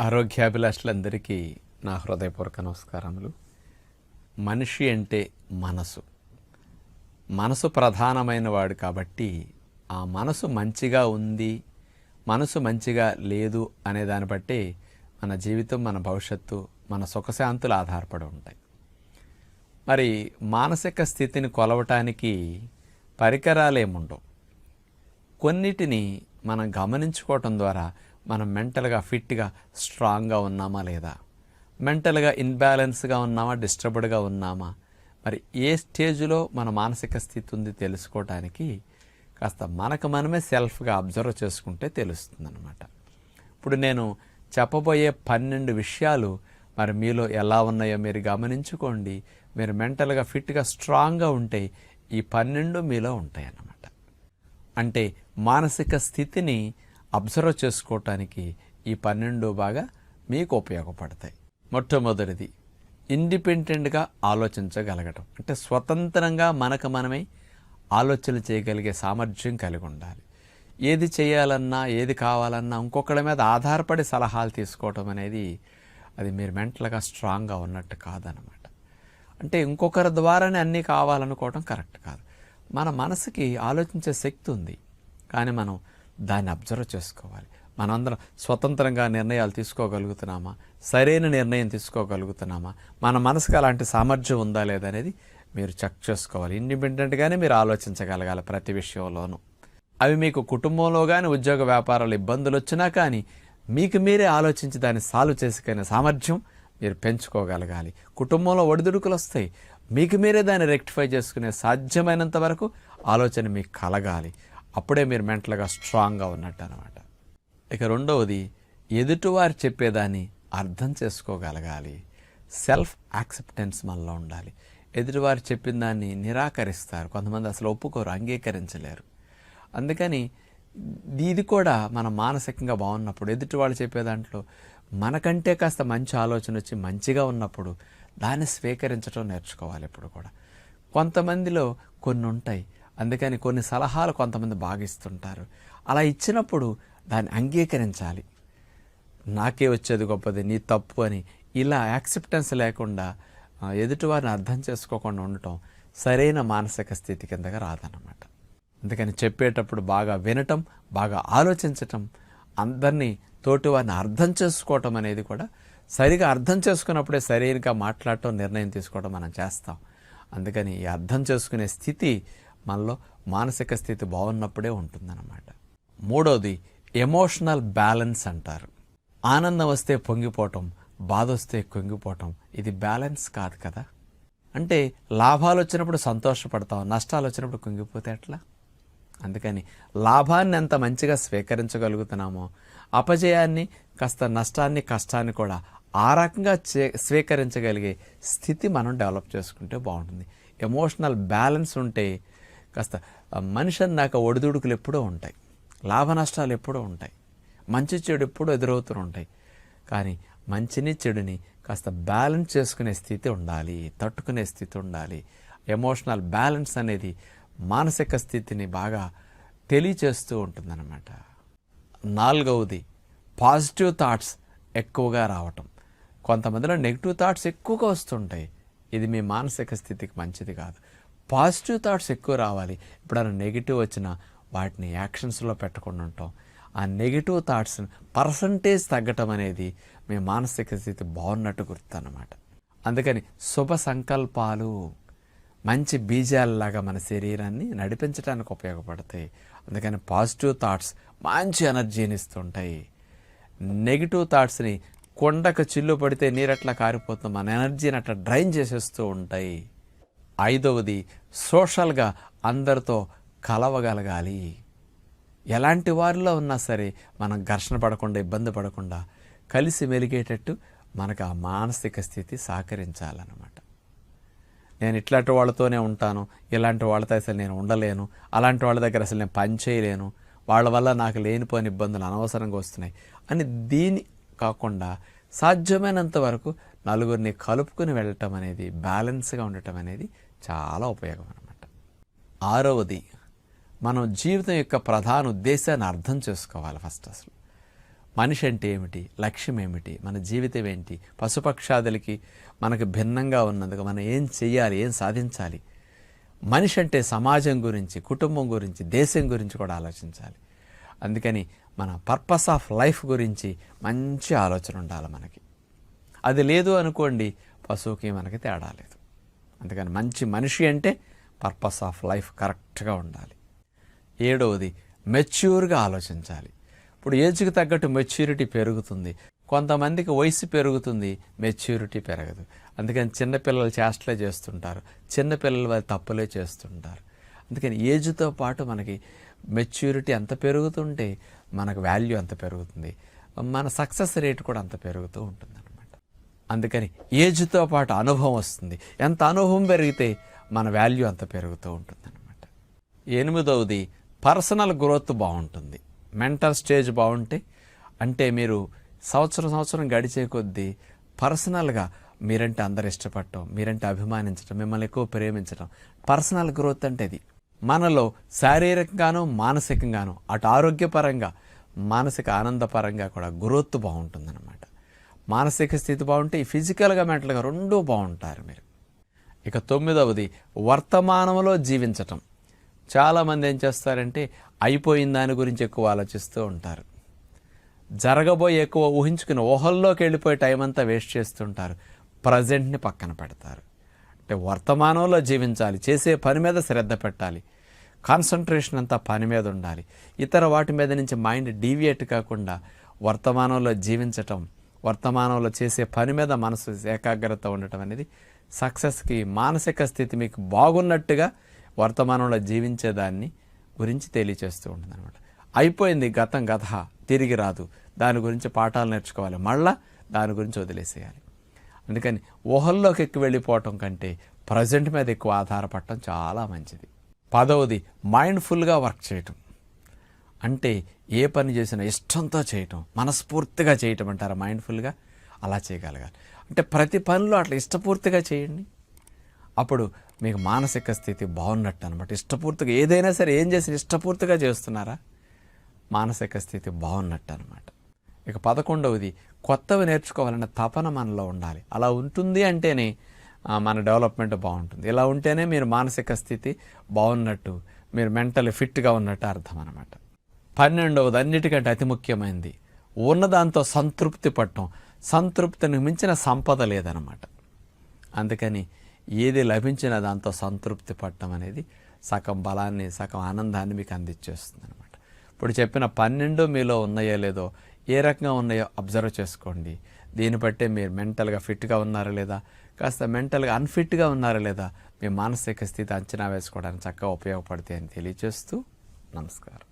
ఆరోగ్యాభిలాషులందరికీ నా హృదయపూర్వక నమస్కారములు. మనిషి అంటే మనసు. మనసు ప్రధానమైన వాడు కాబట్టి ఆ మనసు మంచిగా ఉంది మనసు మంచిగా లేదు అనే దాన్ని బట్టి మన జీవితం మన భవిష్యత్తు మన సుఖశాంతులు ఆధారపడి ఉంటాయి. మరి మానసిక స్థితిని కొలవటానికి పరికరాలు ఏముండవు కొన్నిటిని మనం గమనించుకోవటం ద్వారా మనం మెంటల్గా ఫిట్గా స్ట్రాంగ్గా ఉన్నామా లేదా? మెంటల్గా ఇన్బ్యాలెన్స్గా ఉన్నామా? డిస్టర్బ్డ్గా ఉన్నామా? మరి ఏ స్టేజ్లో మన మానసిక స్థితి ఉంది తెలుసుకోవటానికి కాస్త మనకు మనమే సెల్ఫ్గా అబ్జర్వ్ చేసుకుంటే తెలుస్తుందన్నమాట. ఇప్పుడు నేను చెప్పబోయే పన్నెండు విషయాలు మరి మీలో ఎలా ఉన్నాయో మీరు గమనించుకోండి. మీరు మెంటల్గా ఫిట్గా స్ట్రాంగ్గా ఉంటే ఈ పన్నెండు మీలో ఉంటాయన్నమాట. అంటే మానసిక స్థితిని అబ్జర్వ్ చేసుకోవటానికి ఈ పన్నెండు బాగా మీకు ఉపయోగపడతాయి. మొట్టమొదటిది ఇండిపెండెంట్గా ఆలోచించగలగటం. అంటే స్వతంత్రంగా మనకు మనమే ఆలోచన చేయగలిగే సామర్థ్యం కలిగి ఉండాలి. ఏది చేయాలన్నా ఏది కావాలన్నా ఇంకొకళ్ళ మీద ఆధారపడి సలహాలు తీసుకోవటం అనేది అది మీరు మెంటల్గా స్ట్రాంగ్గా ఉన్నట్టు కాదనమాట అంటే ఇంకొకరి ద్వారానే అన్నీ కావాలనుకోవటం కరెక్ట్ కాదు. మన మనసుకి ఆలోచించే శక్తి ఉంది. కానీ మనం దాన్ని అబ్జర్వ్ చేసుకోవాలి. మనందరం స్వతంత్రంగా నిర్ణయాలు తీసుకోగలుగుతున్నామా? సరైన నిర్ణయం తీసుకోగలుగుతున్నామా? మన మనసుకు అలాంటి సామర్థ్యం ఉందా లేదనేది మీరు చెక్ చేసుకోవాలి. ఇండిపెండెంట్గానే మీరు ఆలోచించగలగాలి ప్రతి విషయంలోనూ. అవి మీకు కుటుంబంలో కానీ ఉద్యోగ వ్యాపారాలు ఇబ్బందులు వచ్చినా కానీ మీకు మీరే ఆలోచించి దాన్ని సాల్వ్ చేసుకునే సామర్థ్యం మీరు పెంచుకోగలగాలి. కుటుంబంలో ఒడిదుడుకులు వస్తాయి. మీకు మీరే దాన్ని రెక్టిఫై చేసుకునే సాధ్యమైనంత వరకు ఆలోచన మీకు కలగాలి. అప్పుడే మీరు మెంటల్గా స్ట్రాంగ్గా ఉన్నట్టు అనమాట ఇక రెండవది ఎదుటివారు చెప్పేదాన్ని అర్థం చేసుకోగలగాలి. సెల్ఫ్ యాక్సెప్టెన్స్ మనలో ఉండాలి. ఎదుటివారు చెప్పిన దాన్ని నిరాకరిస్తారు. కొంతమంది అసలు ఒప్పుకోరు అంగీకరించలేరు. అందుకని ఇది కూడా మన మానసికంగా బాగున్నప్పుడు ఎదుటి వాళ్ళు చెప్పే దాంట్లో మనకంటే కాస్త మంచి ఆలోచన వచ్చి మంచిగా ఉన్నప్పుడు దాన్ని స్వీకరించడం నేర్చుకోవాలి ఇప్పుడు కూడా. కొంతమందిలో కొన్ని ఉంటాయి అందుకని కొన్ని సలహాలు కొంతమంది బాగా ఇస్తుంటారు అలా ఇచ్చినప్పుడు దాన్ని అంగీకరించాలి. నాకే వచ్చేది గొప్పది నీ తప్పు అని ఇలా యాక్సెప్టెన్స్ లేకుండా ఎదుటివారిని అర్థం చేసుకోకుండా ఉండటం సరైన మానసిక స్థితి కిందగా రాదన్నమాట. అందుకని చెప్పేటప్పుడు బాగా వినటం బాగా ఆలోచించటం అందరినీ తోటివారిని అర్థం చేసుకోవటం అనేది కూడా సరిగా అర్థం చేసుకున్నప్పుడే సరైనగా మాట్లాడటం నిర్ణయం తీసుకోవడం మనం చేస్తాం. అందుకని ఈ అర్థం చేసుకునే స్థితి మనలో మానసిక స్థితి బాగున్నప్పుడే ఉంటుందన్నమాట. మూడోది ఎమోషనల్ బ్యాలెన్స్ అంటారు. ఆనందం వస్తే పొంగిపోవటం బాధ వస్తే కుంగిపోవటం ఇది బ్యాలెన్స్ కాదు కదా? అంటే లాభాలు వచ్చినప్పుడు సంతోషపడతాం నష్టాలు వచ్చినప్పుడు కుంగిపోతే ఎట్లా? అందుకని లాభాన్ని ఎంత మంచిగా స్వీకరించగలుగుతున్నామో అపజయాన్ని కాస్త నష్టాన్ని కష్టాన్ని కూడా ఆ రకంగా చే- స్వీకరించగలిగే స్థితి మనం డెవలప్ చేసుకుంటే బాగుంటుంది. ఎమోషనల్ బ్యాలెన్స్ ఉంటే కాస్త మనిషి అన్నాక ఒడిదుడుకులు ఎప్పుడూ ఉంటాయి. లాభ నష్టాలు ఎప్పుడూ ఉంటాయి. మంచి చెడు ఎప్పుడూ ఎదురవుతూ ఉంటాయి. కానీ మంచిని చెడుని కాస్త బ్యాలెన్స్ చేసుకునే స్థితి ఉండాలి తట్టుకునే స్థితి ఉండాలి. ఎమోషనల్ బ్యాలెన్స్ అనేది మానసిక స్థితిని బాగా తెలియచేస్తూ ఉంటుందన్నమాట. నాలుగవది పాజిటివ్ థాట్స్ ఎక్కువగా రావటం. కొంతమందిలో నెగిటివ్ థాట్స్ ఎక్కువగా వస్తుంటాయి. ఇది మీ మానసిక స్థితికి మంచిది కాదు. పాజిటివ్ థాట్స్ ఎక్కువ రావాలి. ఎప్పుడైనా నెగిటివ్ వచ్చినా వాటిని యాక్షన్స్లో పెట్టకుండా ఉంటాం. ఆ నెగిటివ్ థాట్స్ పర్సంటేజ్ తగ్గటం అనేది మీ మానసిక స్థితి బాగున్నట్టు గుర్తన్నమాట అందుకని శుభ సంకల్పాలు మంచి బీజాలలాగా మన శరీరాన్ని నడిపించడానికి ఉపయోగపడతాయి. అందుకని పాజిటివ్ థాట్స్ మంచి ఎనర్జీని ఇస్తుంటాయి. నెగిటివ్ థాట్స్ని కొండకు చిల్లు పడితే నీరట్లా కారిపోతుంది మన ఎనర్జీని అట్లా డ్రైన్ చేసేస్తూ ఉంటాయి. ఐదవది సోషల్గా అందరితో కలవగలగాలి. ఎలాంటి వారిలో ఉన్నా సరే మనం ఘర్షణ పడకుండా ఇబ్బంది పడకుండా కలిసి మెలిగేటట్టు మనకు ఆ మానసిక స్థితి సహకరించాలన్నమాట. నేను ఇట్లాంటి వాళ్ళతోనే ఉంటాను ఇలాంటి వాళ్ళతో అసలు నేను ఉండలేను అలాంటి వాళ్ళ దగ్గర అసలు నేను పని చేయలేను వాళ్ళ వల్ల నాకు లేనిపోని ఇబ్బందులు అనవసరంగా వస్తున్నాయి అని దీని కాకుండా సాధ్యమైనంత వరకు నలుగురిని కలుపుకుని వెళ్ళటం అనేది బ్యాలెన్స్గా ఉండటం అనేది చాలా ఉపయోగం అనమాట ఆరవది మనం జీవితం యొక్క ప్రధాన ఉద్దేశాన్ని అర్థం చేసుకోవాలి ఫస్ట్ అసలు. మనిషి అంటే ఏమిటి? లక్ష్యం ఏమిటి? మన జీవితం ఏంటి? పశుపక్షాదులకి మనకు భిన్నంగా ఉన్నందుకు మనం ఏం చెయ్యాలి? ఏం సాధించాలి? మనిషి అంటే సమాజం గురించి కుటుంబం గురించి దేశం గురించి కూడా ఆలోచించాలి. అందుకని మన పర్పస్ ఆఫ్ లైఫ్ గురించి మంచి ఆలోచన ఉండాలి మనకి. అది లేదు అనుకోండి పశువుకి మనకి తేడా లేదు. అందుకని మంచి మనిషి అంటే పర్పస్ ఆఫ్ లైఫ్ కరెక్ట్గా ఉండాలి. ఏడవది మెచ్యూర్గా ఆలోచించాలి. ఇప్పుడు ఏజ్కి తగ్గట్టు మెచ్యూరిటీ పెరుగుతుంది. కొంతమందికి వయసు పెరుగుతుంది మెచ్యూరిటీ పెరగదు. అందుకని చిన్నపిల్లలు చేష్టలే చేస్తుంటారు. చిన్నపిల్లలు వారి తప్పులే చేస్తుంటారు. అందుకని ఏజ్తో పాటు మనకి మెచ్యూరిటీ ఎంత పెరుగుతుంటే మనకు వాల్యూ అంత పెరుగుతుంది. మన సక్సెస్ రేట్ కూడా అంత పెరుగుతూ ఉంటుంది అందుకని ఏజ్తో పాటు అనుభవం వస్తుంది. ఎంత అనుభవం పెరిగితే మన వాల్యూ అంత పెరుగుతూ ఉంటుంది అనమాట ఎనిమిదవది పర్సనల్ గ్రోత్ బాగుంటుంది. మెంటల్ స్టేజ్ బాగుంటే అంటే మీరు సంవత్సరం సంవత్సరం గడిచే కొద్దీ పర్సనల్గా మీరంటే అందరు ఇష్టపడటం మీరంటే అభిమానించడం మిమ్మల్ని ఎక్కువ ప్రేమించడం పర్సనల్ గ్రోత్ అంటే ఇది మనలో శారీరకంగానో మానసికంగానో అటు ఆరోగ్యపరంగా మానసిక ఆనందపరంగా కూడా గ్రోత్ బాగుంటుందన్నమాట. మానసిక స్థితి బాగుంటే ఫిజికల్గా మెంటల్గా రెండూ బాగుంటారు మీరు. ఇక తొమ్మిదవది వర్తమానంలో జీవించటం. చాలామంది ఏం చేస్తారంటే అయిపోయిన దాని గురించి ఎక్కువ ఆలోచిస్తూ ఉంటారు. జరగబోయే ఎక్కువ ఊహించుకుని ఊహల్లోకి వెళ్ళిపోయే టైం అంతా వేస్ట్ చేస్తుంటారు. ప్రజెంట్ని పక్కన పెడతారు. అంటే వర్తమానంలో జీవించాలి చేసే పని మీద శ్రద్ధ పెట్టాలి. కాన్సన్ట్రేషన్ అంతా పని మీద ఉండాలి. ఇతర వాటి మీద నుంచి మైండ్ డీవియేట్ కాకుండా వర్తమానంలో జీవించటం వర్తమానంలో చేసే పని మీద మనసు ఏకాగ్రత ఉండటం అనేది సక్సెస్కి మానసిక స్థితి మీకు బాగున్నట్టుగా వర్తమానంలో జీవించేదాన్ని గురించి తెలియచేస్తూ ఉంటుంది అనమాట అయిపోయింది గతం గత తిరిగి రాదు. దాని గురించి పాఠాలు నేర్చుకోవాలి. మళ్ళా దాని గురించి వదిలేసేయాలి. అందుకని ఊహల్లోకి ఎక్కి వెళ్ళిపోవటం కంటే ప్రజెంట్ మీద ఎక్కువ ఆధారపడటం చాలా మంచిది. పదవది మైండ్ఫుల్గా వర్క్ చేయటం. అంటే ఏ పని చేసినా ఇష్టంతో చేయటం మనస్ఫూర్తిగా చేయటం అంటారా మైండ్ఫుల్గా? అలా చేయగలగాలి. అంటే ప్రతి పనిలో అట్లా ఇష్టపూర్తిగా చేయండి. అప్పుడు మీకు మానసిక స్థితి బాగున్నట్టు అనమాట ఇష్టపూర్తిగా ఏదైనా సరే ఏం చేసినా ఇష్టపూర్తిగా చేస్తున్నారా? మానసిక స్థితి బాగున్నట్టు అనమాట ఇక పదకొండవది కొత్తవి నేర్చుకోవాలన్న తపన మనలో ఉండాలి. అలా ఉంటుంది అంటేనే మన డెవలప్మెంట్ బాగుంటుంది. ఇలా ఉంటేనే మీరు మానసిక స్థితి బాగున్నట్టు మీరు మెంటల్ ఫిట్గా ఉన్నట్టు అర్థం అనమాట పన్నెండవది అన్నిటికంటే అతి ముఖ్యమైనది ఉన్నదాంతో సంతృప్తి పట్టడం. సంతృప్తిని మించిన సంపద లేదనమాట అందుకని ఏది లభించిన దాంతో సంతృప్తి పట్టడం అనేది సగం బలాన్ని సగం ఆనందాన్ని మీకు అందించేస్తుంది అనమాట ఇప్పుడు చెప్పిన పన్నెండు మీలో ఉన్నాయో లేదో ఏ రకంగా ఉన్నాయో అబ్జర్వ్ చేసుకోండి. దీన్ని బట్టే మీరు మెంటల్గా ఫిట్గా ఉన్నారా లేదా? కాస్త మెంటల్గా అన్ఫిట్గా ఉన్నారా లేదా? మీ మానసిక స్థితి అంచనా వేసుకోవడానికి చక్కగా ఉపయోగపడతాయని అని తెలియజేస్తూ నమస్కారం.